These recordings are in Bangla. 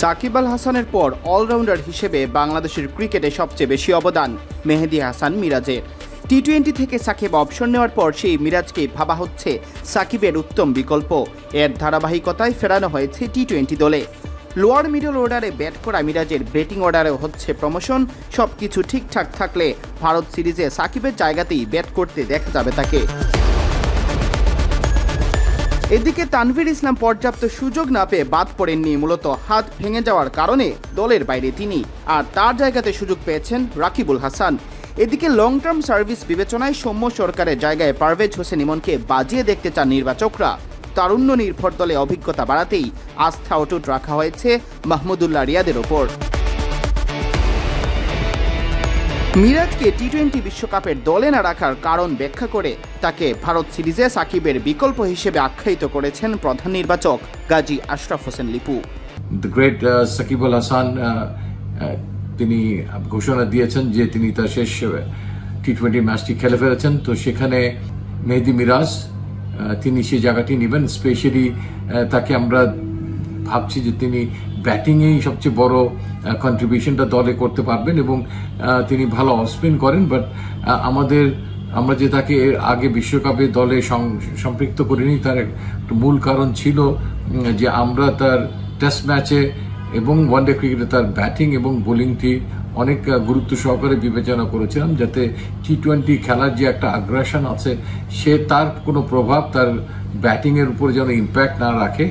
সাকিব আল হাসানের পর অলরাউন্ডার হিসেবে বাংলাদেশের ক্রিকেটে সবচেয়ে বেশি অবদান মেহেদি হাসান মিরাজের। টি টোয়েন্টি থেকে সাকিব অবসর নেওয়ার পর সেই মিরাজকে ভাবা হচ্ছে সাকিবের উত্তম বিকল্প। এর ধারাবাহিকতায় ফেরানো হয়েছে টি টোয়েন্টি দলে। লোয়ার মিডল অর্ডারে ব্যাট করা মিরাজের ব্যাটিং অর্ডারেও হচ্ছে প্রমোশন। সব কিছু ঠিকঠাক থাকলে ভারত সিরিজে সাকিবের জায়গাতেই ব্যাট করতে দেখা যাবে তাকে। এদিকে তানভীর ইসলাম পর্যাপ্ত সুযোগ না পেয়ে বাদ পড়েননি, মূলত হাত ভেঙে যাওয়ার কারণে দলের বাইরে তিনি। আর তার জায়গাতে সুযোগ পেয়েছেন রাকিবুল হাসান। এদিকে লং টার্ম সার্ভিস বিবেচনায় সৌম্য সরকারের জায়গায় পারভেজ হোসেন ইমনকে বাজিয়ে দেখতে চান নির্বাচকরা। তারুণ্য নির্ভর দলে অভিজ্ঞতা বাড়াতেই আস্থা অটুট রাখা হয়েছে মাহমুদুল্লাহ রিয়াদের ওপর। মিরাজকে টি টোয়েন্টি বিশ্বকাপের দলে না রাখার কারণ ব্যাখ্যা করে তাকে ভারত সিরিজে সাকিবের বিকল্প হিসেবে আখ্যায়িত করেছেন প্রধান নির্বাচক Gazi Ashraf Hossain Lipu. The great Sakibul Hasan uh, uh, তিনি ঘোষণা দিয়েছেন যে তিনি তার শেষ টি টোয়েন্টি ম্যাচটি খেলে ফেলেছেন। তো সেখানে মেহেদি মিরাজ তিনি সেই জায়গাটি নেবেন। স্পেশালি তাকে আমরা ভাবছি যে তিনি ব্যাটিংয়েই সবচেয়ে বড় কন্ট্রিবিউশনটা দলে করতে পারবেন এবং তিনি ভালো অফ স্পিন করেন বাট আমাদের, আমরা যে তাকে এর আগে বিশ্বকাপে দলে সম্পৃক্ত করিনি, তার একটা মূল কারণ ছিল যে আমরা তার টেস্ট ম্যাচে এবং ওয়ানডে ক্রিকেটে তার ব্যাটিং এবং বোলিংটি অনেক গুরুত্ব সহকারে বিবেচনা করেছিলাম, যাতে টি টোয়েন্টি খেলার যে একটা আগ্রাসন আছে, সে তার কোনো প্রভাব তার ব্যাটিংয়ের উপর যেন ইম্প্যাক্ট না রাখে।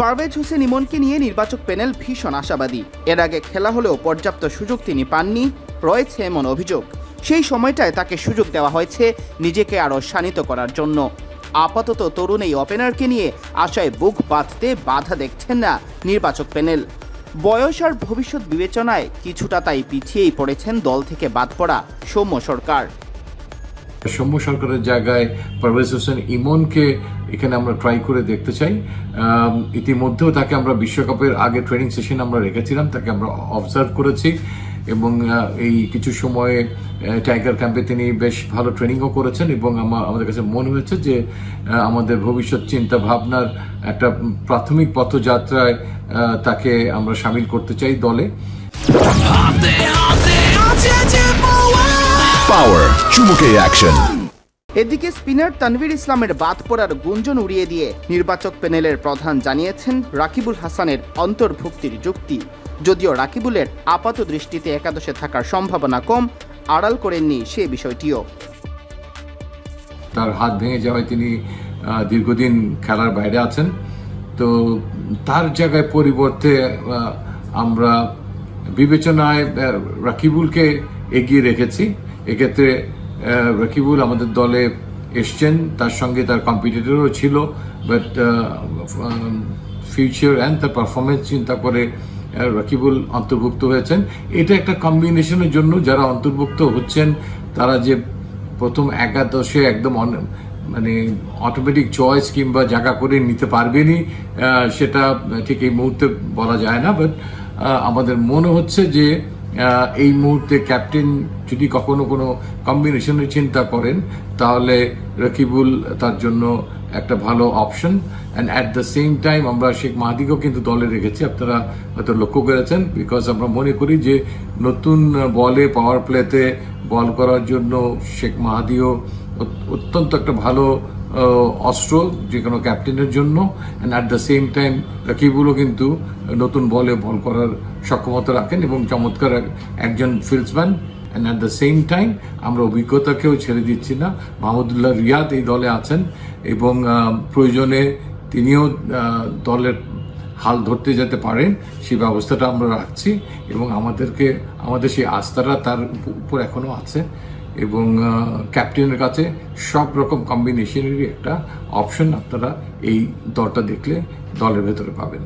পারভেজ হোসেন ইমনকে নিয়ে নির্বাচক প্যানেল ভীষণ আশাবাদী। এর আগে খেলা হলেও পর্যাপ্ত সুযোগ তিনি পাননি, রয়েছে এমন অভিযোগ। সেই সময়টায় তাকে সুযোগ দেওয়া হয়েছে নিজেকে আরও শানিত করার জন্য। আপাতত তরুণ এই ওপেনারকে নিয়ে আশায় বুক বাঁধতে বাধা দেখছেন না নির্বাচক প্যানেল। বয়স আর ভবিষ্যৎ বিবেচনায় কিছুটা তাই পিছিয়েই পড়েছেন দল থেকে বাদ পড়া সৌম্য সরকার। সৌম্য সরকারের জায়গায় পারভেজ হোসেন ইমনকে এখানে আমরা ট্রাই করে দেখতে চাই ইতিমধ্যেও তাকে আমরা বিশ্বকাপের আগে ট্রেনিং সেশন আমরা রেখেছিলাম তাকে আমরা অবজার্ভ করেছি এবং এই কিছু সময়ে টাইগার ক্যাম্পে তিনি বেশ ভালো ট্রেনিংও করেছেন এবং আমার আমাদের কাছে মনে হয়েছে যে আমাদের ভবিষ্যৎ চিন্তা ভাবনার একটা প্রাথমিক পথযাত্রায় তাকে আমরা সামিল করতে চাই দলে Power চুমুকে অ্যাকশন এদিকে স্পিনার তানভীর ইসলামের বাদ পড়ার গুঞ্জন উড়িয়ে দিয়ে নির্বাচক প্যানেলের প্রধান জানিয়েছেন রাকিবুল হাসানের অন্তর্ভুক্তির যুক্তি। যদিও রাকিবুলের আপাত দৃষ্টিতে একাদশে থাকার সম্ভাবনা কম আড়াল করেননি সে বিষয়টিও। তার হাত ভেঙে যাওয়ায় তিনি দীর্ঘদিন খেলার বাইরে আছেন। তো তার জায়গায় পরিবর্তে আহ, আমরা বিবেচনায় রাকিবুলকে এগিয়ে রেখেছি। এক্ষেত্রে রকিবুল আমাদের দলে এসছেন তার সঙ্গে তার কম্পিটিটরও ছিল বাট ফিউচার অ্যান্ড তার পারফরমেন্স চিন্তা করে রকিবুল অন্তর্ভুক্ত হয়েছেন। এটা একটা কম্বিনেশনের জন্য যারা অন্তর্ভুক্ত হচ্ছেন তারা যে প্রথম একাদশে একদম মানে অটোমেটিক চয়েস কিংবা জায়গা করে নিতে পারবেনই আহ, সেটা ঠিক এই মুহূর্তে বলা যায় না বাট আমাদের মনে হচ্ছে যে এই মুহূর্তে ক্যাপ্টেন যদি কখনো কোনো কম্বিনেশনের চিন্তা করেন, তাহলে রকিবুল তার জন্য একটা ভালো option and at the same time আমরা শেখ মাহাদিকেও কিন্তু দলে রেখেছি। আপনারা হয়তো লক্ষ্য করেছেন বিকজ আমরা মনে করি যে নতুন বলে পাওয়ার প্লেতে বল করার জন্য শেখ মাহাদিও অত্যন্ত একটা ভালো অস্ত্র, যে কোনো ক্যাপ্টেনের জন্য। And at the same time রাকিবুলও কিন্তু নতুন বলে বল করার সক্ষমতা রাখেন এবং চমৎকার একজন fieldsman. And at the same time আমরা অভিজ্ঞতাকেও ছেড়ে দিচ্ছি না। মাহমুদুল্লাহ রিয়াদ এই দলে আছেন এবং প্রয়োজনে তিনিও দলের হাল ধরতে যেতে পারেন। সেই ব্যবস্থাটা আমরা রাখছি এবং আমাদেরকে আমাদের সেই আস্থাটা তার উপ- উপর এখনও আছে। এবং ক্যাপ্টেনের কাছে সব রকম কম্বিনেশনেরই একটা অপশন আপনারা এই দলটা দেখলে দলের ভেতরে পাবেন।